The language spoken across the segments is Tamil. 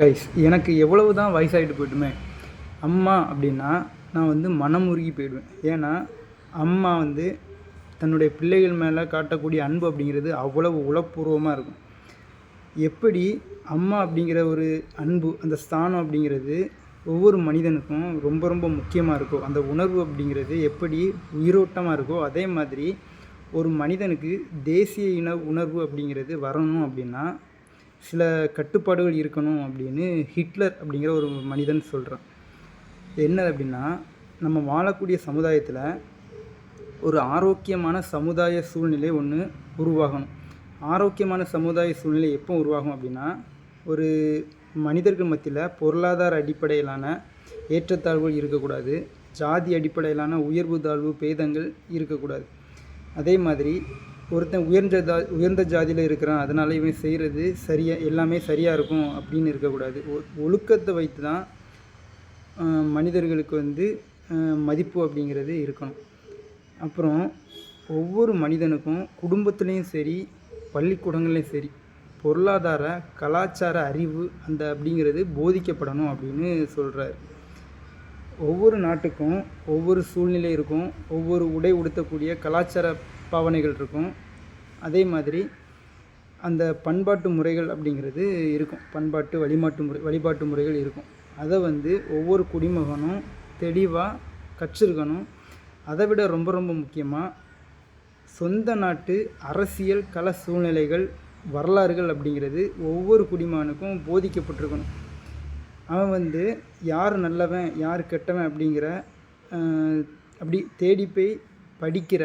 கைஸ் எனக்கு எவ்வளவு தான் வயசாகிட்டு போய்ட்டுமே அம்மா அப்படின்னா நான் வந்து மனமுருகி போயிடுவேன். ஏன்னா அம்மா வந்து தன்னுடைய பிள்ளைகள் மேலே காட்டக்கூடிய அன்பு அப்படிங்கிறது அவ்வளவு உளப்பூர்வமாக இருக்கும். எப்படி அம்மா அப்படிங்கிற ஒரு அன்பு அந்த ஸ்தானம் அப்படிங்கிறது ஒவ்வொரு மனிதனுக்கும் ரொம்ப ரொம்ப முக்கியமாக இருக்கோ அந்த உணர்வு அப்படிங்கிறது எப்படி உயிரோட்டமாக இருக்கோ அதே மாதிரி ஒரு மனிதனுக்கு தேசிய இன உணர்வு அப்படிங்கிறது வரணும் அப்படின்னா சில கட்டுப்பாடுகள் இருக்கணும் அப்படின்னு ஹிட்லர் அப்படிங்கிற ஒரு மனிதன் சொல்கிறான் என்ன அப்படின்னா நம்ம வாழக்கூடிய சமுதாயத்தில் ஒரு ஆரோக்கியமான சமுதாய சூழ்நிலை ஒன்று உருவாகணும். ஆரோக்கியமான சமுதாய சூழ்நிலை எப்போ உருவாகும் அப்படின்னா ஒரு மனிதர்கள் மத்தியில் பொருளாதார அடிப்படையிலான ஏற்றத்தாழ்வுகள் இருக்கக்கூடாது ஜாதி அடிப்படையிலான உயர்வு தாழ்வு பேதங்கள் இருக்கக்கூடாது. அதே மாதிரி ஒருத்தன் உயர்ந்த ஜா உயர்ந்த ஜாதியில் இருக்கிறான் அதனால் இவன் செய்கிறது சரியாக எல்லாமே சரியாக இருக்கும் அப்படின்னு இருக்கக்கூடாது. ஒ ஒழுக்கத்தை வைத்து தான் மனிதர்களுக்கு வந்து மதிப்பு அப்படிங்கிறது இருக்கணும். அப்புறம் ஒவ்வொரு மனிதனுக்கும் குடும்பத்துலேயும் சரி பள்ளிக்கூடங்கள்லேயும் சரி பொருளாதார கலாச்சார அறிவு அந்த அப்படிங்கிறது போதிக்கப்படணும் அப்படின்னு சொல்கிறாரு ஒவ்வொரு நாட்டுக்கும் ஒவ்வொரு சூழ்நிலை இருக்கும் ஒவ்வொரு உடை உடுத்தக்கூடிய கலாச்சார பாவனைகள் இருக்கும். அதே மாதிரி அந்த பண்பாட்டு முறைகள் அப்படிங்கிறது இருக்கும். பண்பாட்டு வழிபாட்டு முறை வழிபாட்டு முறைகள் இருக்கும். அதை வந்து ஒவ்வொரு குடிமகனும் தெளிவாக கற்றிருக்கணும். அதை விட ரொம்ப ரொம்ப முக்கியமாக சொந்த நாட்டு அரசியல் கல சூழ்நிலைகள் வரலாறுகள் அப்படிங்கிறது ஒவ்வொரு குடிமகனுக்கும் போதிக்கப்பட்டிருக்கணும். அவன் வந்து யார் நல்லவன் யார் கெட்டவன் அப்படிங்கிற அப்படி தேடி போய் படிக்கிற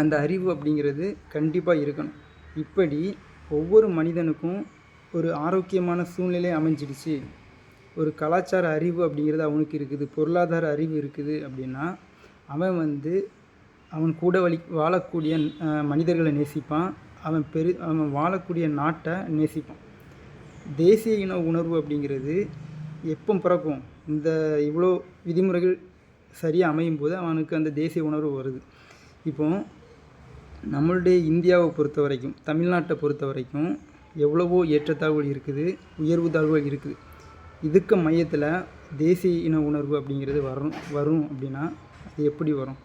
அந்த அறிவு அப்படிங்கிறது கண்டிப்பாக இருக்கணும். இப்படி ஒவ்வொரு மனிதனுக்கும் ஒரு ஆரோக்கியமான சூழ்நிலை அமைஞ்சிடுச்சு. ஒரு கலாச்சார அறிவு அப்படிங்கிறது அவனுக்கு இருக்குது. பொருளாதார அறிவு இருக்குது அப்படின்னா அவன் வந்து அவன் கூட வழி வாழக்கூடிய மனிதர்களை நேசிப்பான். அவன் பெரு அவன் வாழக்கூடிய நாட்டை நேசிப்பான். தேசிய இன உணர்வு அப்படிங்கிறது எப்போ பிறக்கும். இந்த இவ்வளோ விதிமுறைகள் சரியாக அமையும் போது அவனுக்கு அந்த தேசிய உணர்வு வருது. இப்போ நம்மளுடைய இந்தியாவை பொறுத்த வரைக்கும் தமிழ்நாட்டை பொறுத்த வரைக்கும் எவ்வளவோ ஏற்றத்தாழ்வுகள் இருக்குது உயர்வு தாழ்வுகள் இருக்குது. இதுக்கு மையத்தில் தேசிய இன உணர்வு அப்படிங்கிறது வரும் வரும் அப்படின்னா அது எப்படி வரும்?